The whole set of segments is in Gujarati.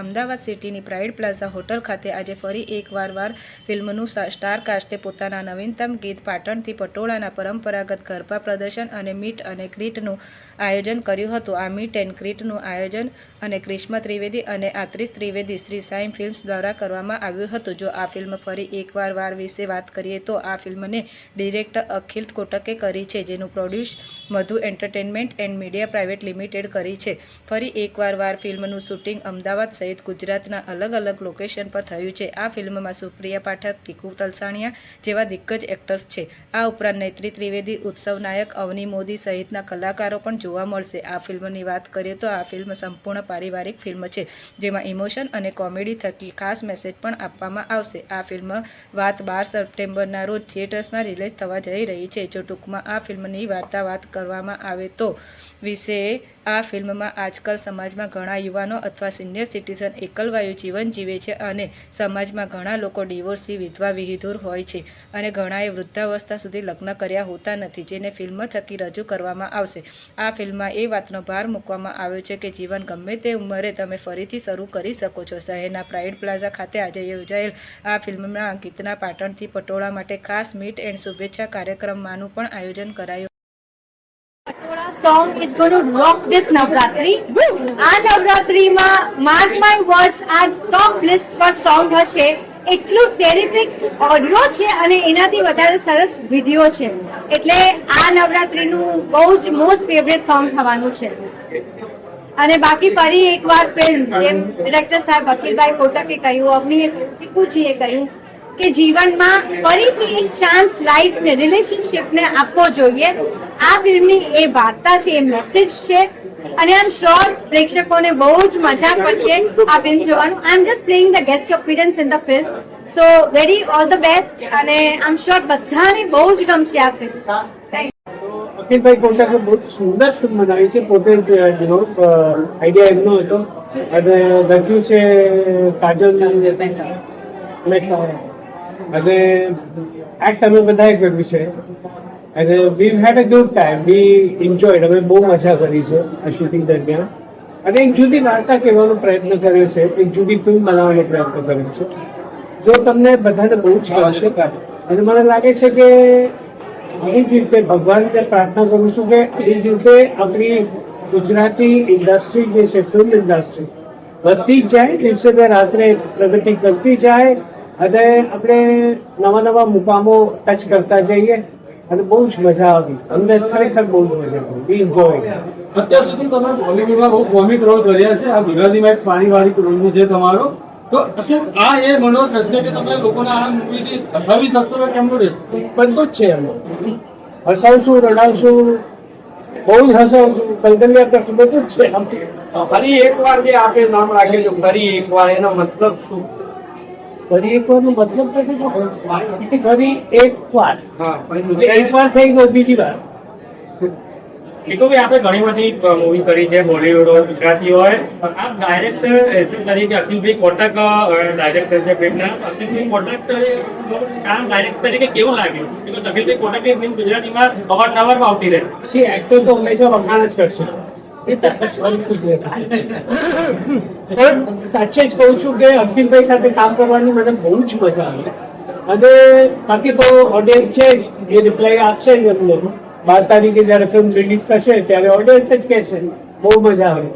અમદાવાદ સિટીની પ્રાઇડ પ્લાઝા હોટલ ખાતે આજે ફરી એકવાર વાર ફિલ્મનું સ્ટારકાસ્ટે સ્ટાર કાસ્ટે પોતાના નવીનતમ ગીત પાટણથી પટોળાના પરંપરાગત ગરબા પ્રદર્શન અને મીટ અને ક્રીટનું આયોજન કર્યું હતું. આ મીટ એન્ડ ક્રીટનું આયોજન અને ક્રિશ્મા ત્રિવેદી અને આત્રીસ ત્રિવેદી શ્રી સાઈ ફિલ્મ્સ દ્વારા કરવામાં આવ્યું હતું. જો આ ફિલ્મ ફરી એકવાર વાર વિશે વાત કરીએ તો આ ફિલ્મને ડિરેક્ટર અખિલ કોટકે કરી છે, જેનું produce Madhu entertainment and media private limited કરી છે. ફરી એકવાર વાર ફિલ્મનું શૂટિંગ અમદાવાદ સહિત ગુજરાતના અલગ અલગ લોકેશન પર થયું છે. આ ફિલ્મમાં સુપ્રિયા પાઠક ટીકુ તલસાણિયા જેવા દિગ્ગજ એક્ટર્સ છે. આ ઉપરાંત નૈત્રી ત્રિવેદી, ઉત્સવ નાયક, અવની મોદી સહિતના કલાકારો પણ જોવા મળશે. આ ફિલ્મની વાત કરીએ તો આ ફિલ્મ સંપૂર્ણ પારિવારિક ફિલ્મ છે, જેમાં ઇમોશન અને કોમેડી થકી ખાસ મેસેજ પણ આપવામાં આવશે. આ ફિલ્મ વાત બાર સપ્ટેમ્બરના રોજ થિયેટર્સમાં રિલીઝ થવા જઈ રહી છે. જો ટૂંકમાં આ ફિલ્મની વાર્તા વાત કરવામાં આવે તો વિશે આ ફિલ્મમાં આજકાલ સમાજમાં ઘણા યુવાનો અથવા સિનિયર સિટીઝન એકલવાયુ જીવન જીવે છે અને સમાજમાં ઘણા લોકો ડિવોર્સથી વિધવા વિહિધુર હોય છે અને ઘણાએ વૃદ્ધાવસ્થા સુધી લગ્ન કર્યા હોતા નથી, જેને ફિલ્મ થકી રજૂ કરવામાં આવશે. આ ફિલ્મમાં એ વાતનો ભાર મૂકવામાં આવ્યો છે કે જીવન ગમે તે ઉંમરે તમે ફરીથી શરૂ કરી શકો છો. શહેરના પ્રાઇડ પ્લાઝા ખાતે આજે યોજાયેલ આ ફિલ્મના ગીતના પાટણથી પટોળા માટે ખાસ મીટ એન્ડ શુભેચ્છા કાર્યક્રમમાંનું પણ આયોજન કરાયું song is going to rock this Navratri. આ નવરાત્રીમાં માર્ક માય વર્ડ્સ આ ટોપ લિસ્ટ પર સોંગ હશે. એટલું ટેરિફિક ઓડિયો છે અને એનાથી વધારે સરસ વીડિયો છે. એટલે આ નવરાત્રીનું બહુ જ મોસ્ટ ફેવરેટ સોંગ થવાનું છે. અને બાકી ફરી એકવાર ફિલ્મ જેમ ડિરેક્ટર સાહેબ વકીલભાઈ કોટકે કહ્યું અગ્નિ ટીકુજીએ કહ્યું કે જીવનમાં ફરીથી એક ચાન્સ લાઈફ ને રિલેશનશિપ ને આપવો જોઈએ. આ ફિલ્મની એ વાર્તા છે એ મેસેજ છે. અને આમ એમ શ્યોર પ્રેક્ષકોને બહુ જ મજા પડશે આ ફિલ્મ જોવાનું. I am just playing the guest appearance in the film so very all the best અને આઈ એમ શ્યોર બધાને બહુ જ ગમશે આ ફિલ્મ થેન્ક અખિલભાઈ કોટાકે બહુ સુંદર ફિલ્મ બનાવી છે પોતે જ આઈડિયા એમનો હતો. અને લખ્યું છે કાજલ મહેતા. અને આ તમે બધાએ કર્યું છે. અને we had a good time we enjoyed અમે બહુ મજા કરી છે આ શૂટિંગ દરમિયાન. અને એક જુદી વાર્તા કહેવાનો પ્રયત્ન કર્યો છે. એક જુદી ફિલ્મ બનાવવાનો પ્રયત્ન કર્યો છે. જો તમને બધાને બહુ જ ગમશે અને મને લાગે છે કે આવી જ રીતે ભગવાનને પ્રાર્થના કરું છું કે આવી જ રીતે આપણી ગુજરાતી ઇન્ડસ્ટ્રી જે છે ફિલ્મ ઇન્ડસ્ટ્રી વધતી જ જાય, દિવસે રાત્રે પ્રગતિ કરતી જાય અને આપણે નવા નવા મુકામો ટચ કરતા જઈએ અને બહુ જ મજા આવી. અમને ખરેખર બહુ જ મજા આવી. એન્જોય અત્યાર સુધી તમે બોલિવૂડમાં બહુ કોમિક રોલ કર્યા છે. આ ગુજરાતીમાં એક પાણીવાળી રોલ છે તમારો. તો આ એ હશે કે તમે લોકોને આ મૂવીથી હસાવી શકશો કે કેમનું રહેશે? બધું જ છે એમાં. હસાવશું રડાવશું બહુ જ હસાવશું. કલકલિયા કરશું બધું જ છે. ફરી એકવાર જે આપે નામ રાખેલું ફરી એકવાર. એનો મતલબ શું? ફરી એક વાર મતલબ નથી ફરી એક વાર. એક વાર થઈ ગયો બીજી વાર. ભાઈ આપણે ઘણી બધી મૂવી કરી છે બોલીવુડ હોય ગુજરાતી હોય. આપ ડાયરેક્ટર એસિડ તરીકે અખિલભાઈ કોટક ડાયરેક્ટર છે ફિલ્મના અખિલભાઈ કોટક કામ ડાયરેક્ટર તરીકે કેવું લાગ્યું? બિકોઝ અખિલભાઈ કોટક ફિલ્મ ગુજરાતીમાં અવારનવાર આવતી રહે. પછી એક્ટર તો હંમેશા વખાણ જ કરશે. પણ સાચે જ કહું છું કે અખિલભાઈ સાથે કામ કરવાની મને બહુ જ મજા આવે. અને બાકી તો ઓડિયન્સ છે જ એ રિપ્લાય આપશે જ એમને બાર તારીખે જયારે ફિલ્મ રિલીઝ થશે ત્યારે ઓડિયન્સ જ કહેશે બહુ મજા આવે.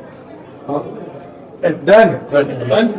ડન બંધ